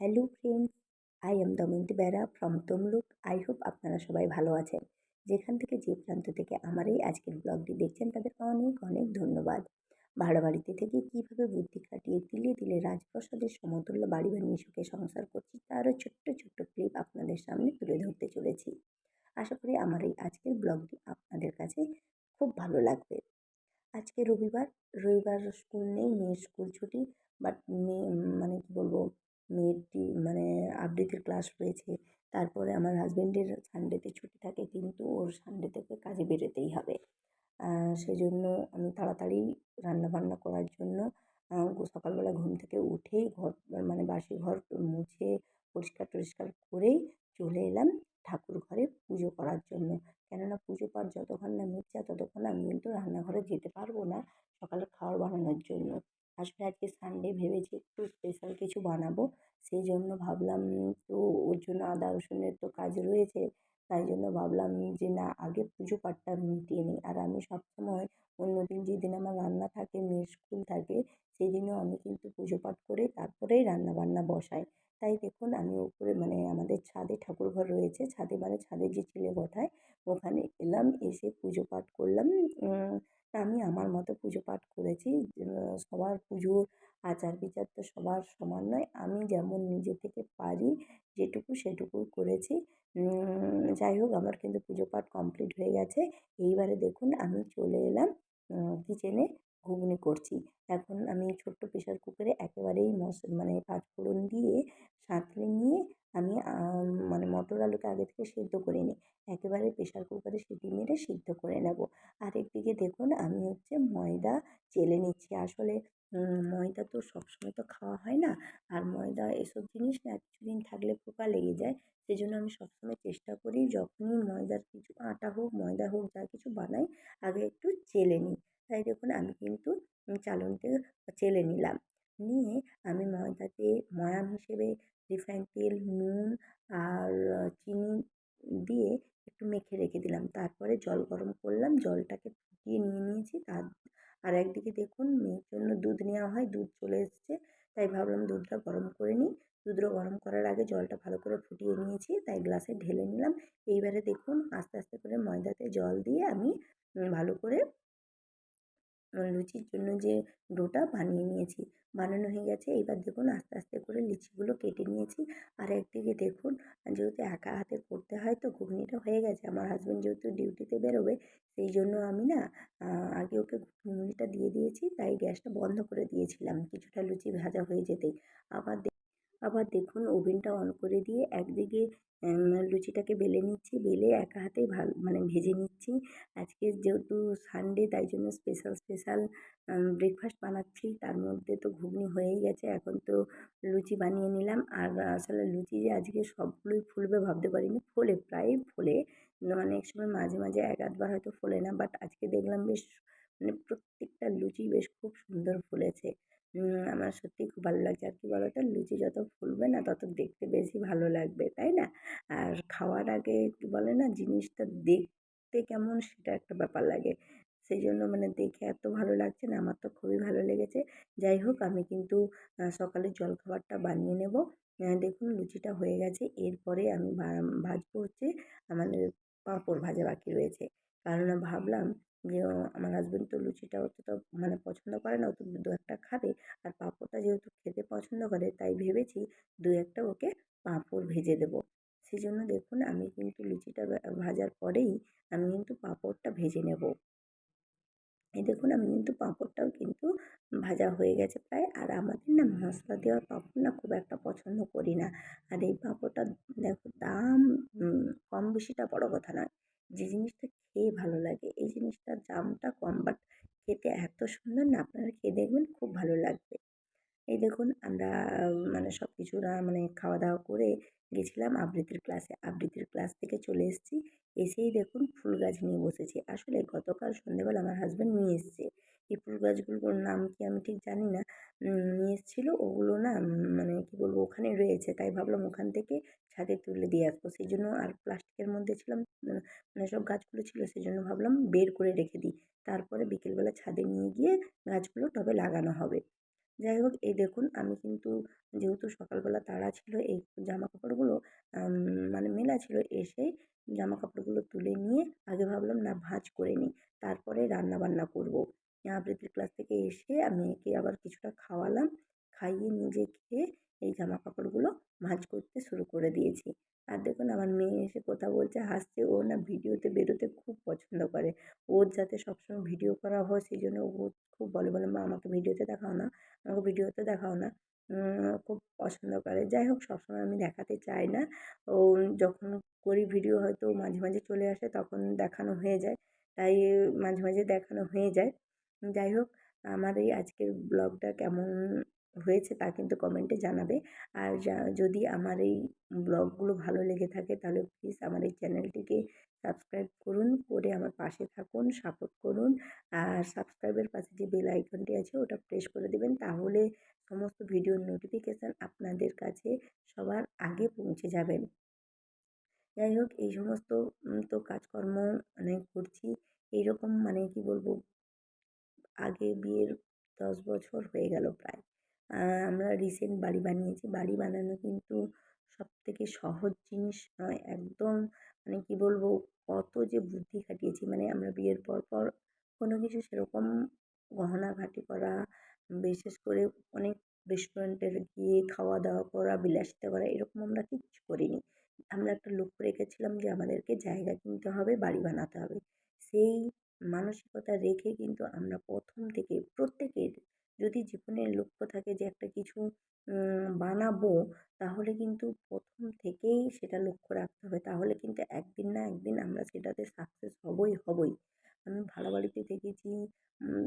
Hello friends I am Damayanti Bera from Tamluk I hope আপনারা সবাই ভালো আছেন। যেখান থেকে যে প্রান্ত থেকে আমার এই আজকের ব্লগটি দেখছেন, তাদের অনেক অনেক ধন্যবাদ। ভাড়া বাড়িতে থেকে কীভাবে বুদ্ধি খাটিয়ে তিলে তিলে রাজপ্রসাদের সমতুল্য বাড়ি বানিয়ে সুখে সংসার করছি, তারও ছোট্ট ছোট্ট ক্লিপ আপনাদের সামনে তুলে ধরতে চলেছি। আশা করি আমার এই আজকের ব্লগটি আপনাদের কাছে খুব ভালো লাগবে। আজকে রবিবার রবিবার স্কুল নেই, মেয়ের স্কুল ছুটি বাট মেয়ে মানে কী বলব মেয়েরটি মানে আবৃত্তির ক্লাস রয়েছে তারপরে আমার হাজব্যান্ডের সানডেতে ছুটি থাকে, কিন্তু ওর সানডে থেকে কাজে বেরোতেই হবে। সেই জন্য আমি তাড়াতাড়ি রান্নাবান্না করার জন্য সকালবেলা ঘুম থেকে উঠেই ঘর মানে বাসি ঘর মুছে পরিষ্কার টরিষ্কার করেই চলে এলাম ঠাকুর ঘরে পুজো করার জন্য। কেননা পুজো পাঠ যতক্ষণ না মিটছে, ততক্ষণ আমি কিন্তু রান্নাঘরে যেতে পারব না সকালে খাবার বানানোর জন্য। আসলে আজকে সানডে ভেবেছি একটু স্পেশাল কিছু বানাবো। সেই জন্য ভাবলাম তো ওর জন্য আদা রসুনের তো কাজ রয়েছে। তাই জন্য ভাবলাম যে, না, আগে পুজো পাঠটা মিটিয়ে নিই। আর আমি সবসময় অন্য দিন যেদিন আমার রান্না থাকে, মেয়ের স্কুল থাকে সেদিনও আমি কিন্তু পুজো পাঠ করে তারপরেই রান্না বান্না বসাই। তাই দেখুন আমি উপরে মানে আমাদের ছাদে ঠাকুর ঘর রয়েছে, ছাদে মানে ছাদে যে চিলে বসায়, ওখানে এলাম, এসে পুজো পাঠ করলাম। আমি আমার মতো পুজো পাঠ করেছি। সবার পুজোর আচার বিচার তো সবার সমান নয়। আমি যেমন নিজে থেকে পারি, যেটুকু সেটুকু করেছি। যাই হোক, আমার কিন্তু পুজো পাঠ কমপ্লিট হয়ে গেছে। এইবারে দেখুন আমি চলে এলাম কিচেনে ঘুগনি করছি। এখন আমি ছোট্ট প্রেশার কুকারে একেবারেই মশ মানে পাঁচফোড়ন দিয়ে সাঁতলে নিয়ে আমি মানে মটর আলুকে আগে থেকে সেদ্ধ করে নিই। একেবারে প্রেশার কুকারে সিটি মেরে সিদ্ধ করে নেব। আরেকদিকে দেখুন, আমি হচ্ছে ময়দা চেলে নিচ্ছি। আসলে ময়দা তো সবসময় তো খাওয়া হয় না। আর ময়দা এসব জিনিস না কিছুদিন থাকলে পোকা লেগে যায়। সেই জন্য আমি সবসময় চেষ্টা করি যখনই ময়দার কিছু আটা হোক, ময়দা হোক, যা কিছু বানাই, আগে একটু চেলে নিই। তাই দেখুন, আমি কিন্তু চালনতে চেলে নিলাম। নিয়ে আমি ময়দাতে, ময়াম হিসেবে রিফাইন তেল, নুন আর চিনি দিয়ে একটু মেখে রেখে দিলাম। তারপরে জল গরম করলাম, জলটাকে ফুটিয়ে নিয়ে নিয়েছি। তার, আর একদিকে দেখুন মেয়ের জন্য দুধ নেওয়া হয়, দুধ চলে এসছে। তাই ভাবলাম দুধটা গরম করে নিই। দুধটা গরম করার আগে জলটা ভালো করে ফুটিয়ে নিয়েছি, তাই গ্লাসে ঢেলে নিলাম। এইবারে দেখুন আস্তে আস্তে করে ময়দাতে জল দিয়ে আমি ভালো করে লুচির জন্য যে ডোটা বানিয়ে নিয়েছি। বানানো হয়ে গেছে। এবার দেখুন আস্তে আস্তে করে লিচিগুলো কেটে নিয়েছি। আর একদিকে দেখুন, যেহেতু একা হাতে করতে হয় তো ঘুগনিটা হয়ে গেছে। আমার হাজব্যান্ড যেহেতু ডিউটিতে বেরোবে, সেই জন্য আমি না আগে ওকে ঘুগনিটা দিয়ে দিয়েছি, তাই গ্যাসটা বন্ধ করে দিয়েছিলাম। কিছুটা লুচি ভাজা হয়ে যেতেই। আবার আবার দেখুন ওভেনটা অন করে দিয়ে একদিকে লুচিটাকে বেলে নিচ্ছি, বেলে একা হাতেই ভালো মানে ভেজে নিচ্ছি। আজকে যেহেতু সানডে তাই জন্য স্পেশাল স্পেশাল ব্রেকফাস্ট বানাচ্ছি। তার মধ্যে তো ঘুগনি হয়েই গেছে, এখন তো লুচি বানিয়ে নিলাম। আর আসলে লুচি যে আজকে সবগুলোই ফুলবে ভাবতে পারিনি, ফোলে প্রায়ই ফোলে। অনেক সময় মাঝে মাঝে এক, আধবার হয়তো ফোলে না বাট আজকে দেখলাম বেশ মানে প্রত্যেকটা লুচি বেশ খুব সুন্দর ফুলেছে। আমার সত্যি খুব ভালো লাগছে। আর কি বলো তো লুচি যত ফুলবে না, তত দেখতে বেশি ভালো লাগবে, তাই না? আর খাওয়ার আগে কী বলে না? জিনিসটা দেখতে কেমন সেটা একটা ব্যাপার লাগে। সেই জন্য মানে দেখে এত ভালো লাগছে না, আমার তো খুবই ভালো লেগেছে। যাই হোক, আমি কিন্তু সকালের জলখাবারটা বানিয়ে নেব। দেখুন লুচিটা হয়ে গেছে। এরপরে আমি ভাজবো হচ্ছে আমাদের পাঁপড় ভাজা বাকি রয়েছে। কারণ ভাবলাম যে আমার হাজব্যান্ড তো লুচিটা অতটা মানে পছন্দ করে না, ও তো দু একটা খাবে। আর পাঁপড়টা যেহেতু খেতে পছন্দ করে, তাই ভেবেছি দু একটা ওকে পাঁপড় ভেজে দেবো। সেই জন্য দেখুন, আমি কিন্তু লুচিটা ভাজার পরেই আমি কিন্তু পাঁপড়টা ভেজে নেব। এই দেখুন, আমি কিন্তু পাঁপড়টাও কিন্তু ভাজা হয়ে গেছে প্রায়। আর আমাদের না মশলা দেওয়া পাঁপড় না খুব একটা পছন্দ করি না। আর এই পাঁপড়টা দেখো দাম কম বেশিটা বড় কথা নয়। যে জিনিসটা খেয়ে ভালো লাগে, এই জিনিসটার দামটা কম বাট খেতে এত সুন্দর না, আপনারা খেয়ে দেখবেন খুব ভালো লাগবে। এই দেখুন, আমরা মানে সব কিছু মানে খাওয়া দাওয়া করে গেছিলাম আবৃত্তির ক্লাসে আবৃত্তির ক্লাস থেকে চলে এসেছি, এসেই দেখুন ফুল গাছ নিয়ে বসেছি। আসলে গতকাল সন্ধেবেলা আমার হাজব্যান্ড নিয়ে এসছে। এই ফুল গাছগুলোর নাম কি আমি ঠিক জানি না। নিয়ে এসেছিল। ওগুলো না মানে কী বলব, ওখানে রয়েছে। তাই ভাবলাম ওখান থেকে ছাদে তুলে দিয়ে আসব। সেই জন্য আর প্লাস্টিকের মধ্যে ছিলাম মানে সব গাছগুলো ছিল। সেই জন্য ভাবলাম বের করে রেখে দিই। তারপরে বিকেলবেলা ছাদে নিয়ে গিয়ে গাছগুলো টবে লাগানো হবে। যাই হোক, এই দেখুন, আমি কিন্তু যেহেতু সকালবেলা তাড়া ছিল, এই জামা কাপড়গুলো মানে মেলা ছিল এসেই জামা কাপড়গুলো তুলে নিয়ে আগে ভাবলাম না ভাঁজ করে নিই। তারপরে রান্না বান্না করব। আবৃত্তির ক্লাস থেকে এসে মেয়েকে আবার কিছুটা খাওয়ালাম। খাইয়ে নিজে খেয়ে এই জামা কাপড়গুলো ভাঁজ করতে শুরু করে দিয়েছি। আর দেখুন আমার মেয়ে এসে কথা বলছে, হাসছে। ও না ভিডিওতে বেরোতে খুব পছন্দ করে। ওর যাতে সবসময় ভিডিও করা হয়, সেই জন্য ও খুব বলে বলে, মা, আমাকে ভিডিওতে দেখাও না। আমাকে ভিডিওতে দেখাও না। খুব পছন্দ করে। যাই হোক, সবসময় আমি দেখাতে চাই না। ও যখন করি ভিডিও, হয়তো মাঝে মাঝে চলে আসে, তখন দেখানো হয়ে যায়। তাই মাঝে মাঝে দেখানো হয়ে যায়। যাই হোক, আমার এই আজকের ব্লগটা কেমন হয়েছে তা কিন্তু কমেন্টে জানাবে। আর যদি আমার এই ব্লগগুলো ভালো লেগে থাকে তাহলে প্লিজ আমার এই চ্যানেলটিকে সাবস্ক্রাইব করুন, করে আমার পাশে থাকুন সাপোর্ট করুন। আর সাবস্ক্রাইবের পাশে যে বেল আইকনটি আছে ওটা প্রেস করে দেবেন, তাহলে সমস্ত ভিডিওর নোটিফিকেশান আপনাদের কাছে সবার আগে পৌঁছে যাবেন যাই হোক, এই সমস্ত তো কাজকর্ম মানে করছি। এইরকম মানে কী বলব আগে বিয়ের দশ বছর হয়ে গেল প্রায়। আমরা রিসেন্ট বাড়ি বানিয়েছি। বাড়ি বানানো কিন্তু সবথেকে সহজ জিনিস নয়। একদম মানে কী বলব, কত যে বুদ্ধি খাটিয়েছি মানে আমরা বিয়ের পর পর কোনো কিছু সেরকম গহনাঘাটি করা, বিশেষ করে অনেক রেস্টুরেন্টে গিয়ে খাওয়া দাওয়া করা, বিলাসিতা করা, এরকম আমরা কিচ্ছু করিনি। আমরা একটা লক্ষ্য রেখেছিলাম যে আমাদেরকে জায়গা কিনতে হবে, বাড়ি বানাতে হবে। সেই মানসিকতা রেখে কিন্তু আমরা প্রথম থেকে প্রত্যেকের যদি জীবনের লক্ষ্য থাকে যে একটা কিছু বানাবো, তাহলে কিন্তু প্রথম থেকেই সেটা লক্ষ্য রাখতে হবে। তাহলে কিন্তু একদিন না একদিন আমরা সেটাতে সাকসেস হবই হবই। আমি ভাড়া বাড়িতে থেকেছি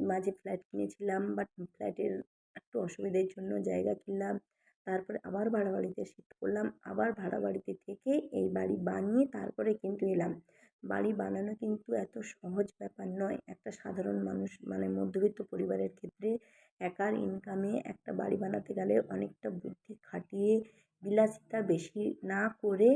মাঝে ফ্ল্যাট কিনেছিলাম বাট ফ্ল্যাটের একটু অসুবিধের জন্য জায়গা কিনলাম। তারপরে আবার ভাড়া বাড়িতে শিফট করলাম, আবার ভাড়া বাড়িতে থেকে এই বাড়ি বানিয়ে তারপরে কিন্তু এলাম। বাড়ি বানানো কিন্তু এত সহজ ব্যাপার নয়। একটা সাধারণ মানুষ মানে মধ্যবিত্ত পরিবারের ক্ষেত্রে একার ইনকামে একটা বাড়ি বানাতে গেলে অনেকটা বুদ্ধি খাটিয়ে বিলাসিতা বেশি না করে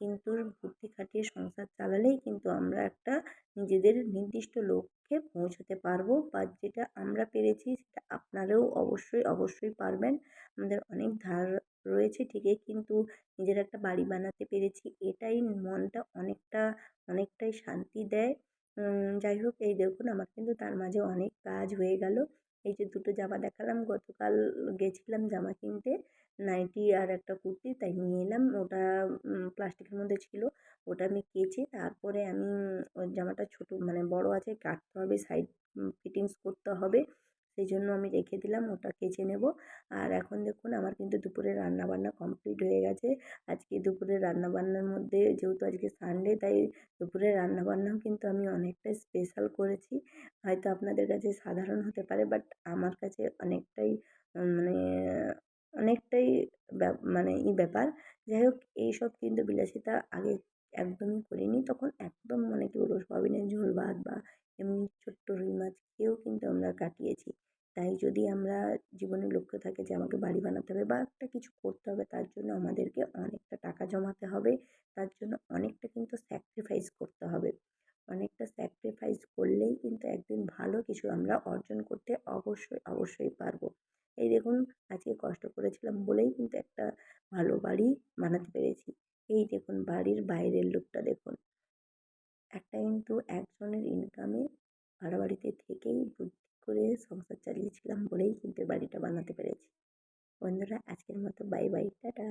কিন্তু বুদ্ধি খাটিয়ে সংসার চালালেই কিন্তু আমরা একটা নিজেদের নির্দিষ্ট লক্ষ্যে পৌঁছতে পারব বা যেটা আমরা পেরেছি সেটা আপনারাও অবশ্যই অবশ্যই পারবেন। আমাদের অনেক ধার রয়েছে ঠিকই কিন্তু নিজের একটা বাড়ি বানাতে পেরেছি। এটাই মনটা অনেকটা, অনেকটাই শান্তি দেয়। যাই হোক, এই দেখুন আমার কিন্তু তার মাঝে অনেক কাজ হয়ে গেল। এই যে দুটো জামা দেখালাম, গতকাল গেছিলাম জামা কিনতে। নাইটি আর একটা কুর্তি, তাই নিয়ে এলাম। ওটা প্লাস্টিকের মধ্যে ছিল, ওটা আমি কেচে তারপরে আমি ওই জামাটা ছোটো মানে বড় আছে, কাটতে হবে সাইড ফিটিংস করতে হবে। সেই জন্য আমি রেখে দিলাম, ওটা কেচে নেব। আর এখন দেখুন, আমার কিন্তু দুপুরে রান্নাবান্না কমপ্লিট হয়ে গেছে। আজকে দুপুরে রান্নাবান্নার মধ্যে, যেহেতু আজকে সানডে, তাই দুপুরে রান্নাবান্নাও কিন্তু আমি অনেকটাই স্পেশাল করেছি। হয়তো আপনাদের কাছে সাধারণ হতে পারে বাট আমার কাছে অনেকটাই মানে অনেকটাই মানে ই ব্যাপার। যাই হোক, এইসব কিন্তু বিলাসিতা আগে একদমই করিনি। তখন একদম মানে কী বলব, সয়াবিনের ঝোল ভাত বা এমনি ছোট্ট রুই মাছ খেয়েও কিন্তু আমরা কাটিয়েছি। তাই যদি আমরা জীবনে লক্ষ্য থাকে যে আমাকে বাড়ি বানাতে হবে বা একটা কিছু করতে হবে, তার জন্য আমাদেরকে অনেকটা টাকা জমাতে হবে। তার জন্য অনেকটা কিন্তু স্যাক্রিফাইস করতে হবে। অনেকটা স্যাক্রিফাইস করলেই কিন্তু একদিন ভালো কিছু আমরা অর্জন করতে অবশ্যই অবশ্যই পারব। এই দেখুন, আজকে কষ্ট করেছিলাম বলেই কিন্তু একটা ভালো বাড়ি বানাতে পেরেছি। এই দেখুন, বাড়ির বাইরের লুকটা দেখুন। একটা কিন্তু একজনের ইনকামে ভাড়া বাড়িতে থেকেই বুদ্ধি করে সংসার চালিয়েছিলাম বলেই কিন্তু বাড়িটা বানাতে পেরেছি। বন্ধুরা, আজকের মতো বাই বাই টাটা।